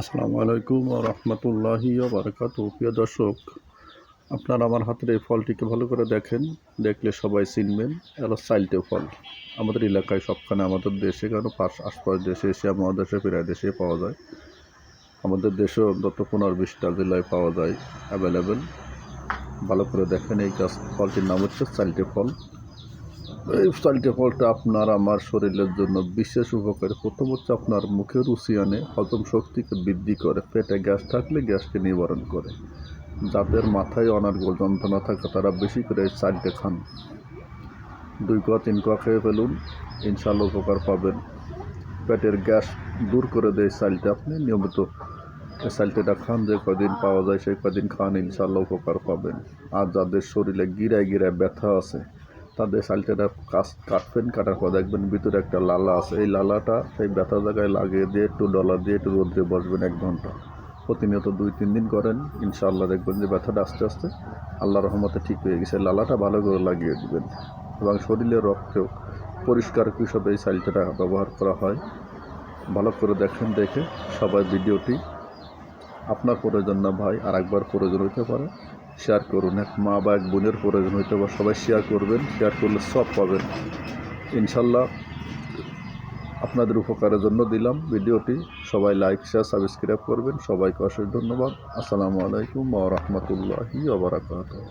আসসালামু আলাইকুম রহমতুল্লাহি বারকাত প্রিয় দর্শক, আপনারা আমার হাতের এই ফলটিকে ভালো করে দেখেন, দেখলে সবাই চিনবেন, এলো সাইলটে ফল। আমাদের এলাকায় সবখানে আমাদের দেশে কেন পাশ আশপাশ দেশে এশিয়া মহাদেশে প্রায় দেশে পাওয়া যায়। আমাদের দেশে অন্তত পনেরো বিশটা জেলায় পাওয়া যায় অ্যাভেলেবেল ভালো করে দেখেন এই গাছ, ফলটির নাম হচ্ছে সাইলটে ফল। এই সাইলটে ফলটা আপনার আমার শরীরের জন্য বিশেষ উপকারী। প্রথম হচ্ছে আপনার মুখে রুচি আনে হজম শক্তিকে বৃদ্ধি করে, পেটে গ্যাস থাকলে গ্যাসকে নিবারণ করে। যাদের মাথায় অনার্গল যন্ত্রণা থাকে, তারা বেশি করে এই চালটা খান। দুই কোয়া, তিন কোয়া খেয়ে ফেলুন ইনশাল্লাহ উপকার পাবেন। পেটের গ্যাস দূর করে দেয় চালটা আপনি। নিয়মিত এই চালটা খান, যে কদিন পাওয়া যায় সেই কদিন খান ইনশাল্লাহ উপকার পাবেন। আর যাদের শরীরে গিরায় গিরায় ব্যথা আছে তাদের সালটেটা কাজ কাটবেন কাটার পর দেখবেন ভিতরে একটা লালা আছে। এই লালাটা সেই ব্যথা জায়গায় লাগিয়ে দিয়ে একটু ডলার দিয়ে একটু রোদ্রে বসবেন এক ঘণ্টা। প্রতিনিয়ত দুই, তিন দিন করেন, ইনশাআল্লাহ দেখবেন যে ব্যথাটা আস্তে আস্তে আল্লাহ রহমতে ঠিক হয়ে গেছে। লালাটা ভালো করে লাগিয়ে দিবেন এবং শরীরের রক্তেও পরিষ্কার হিসাবে এই সাইলটা ব্যবহার করা হয়। ভালো করে দেখেন, দেখে সবাই ভিডিওটি আপনার প্রয়োজন না ভাই আর একবার প্রয়োজন হতে পারে। শেয়ার করুন। এক মা বা এক বোনের প্রয়োজন হইতে বা সবাই শেয়ার করবেন শেয়ার করলে সব পাবেন। ইনশাল্লাহ আপনাদের উপকারের জন্য দিলাম ভিডিওটি। সবাই লাইক শেয়ার সাবস্ক্রাইব করবেন। সবাইকে অশেষ ধন্যবাদ। আসসালামু আলাইকুম ওয়া রাহমাতুল্লাহি ওয়া বারাকাতুহু।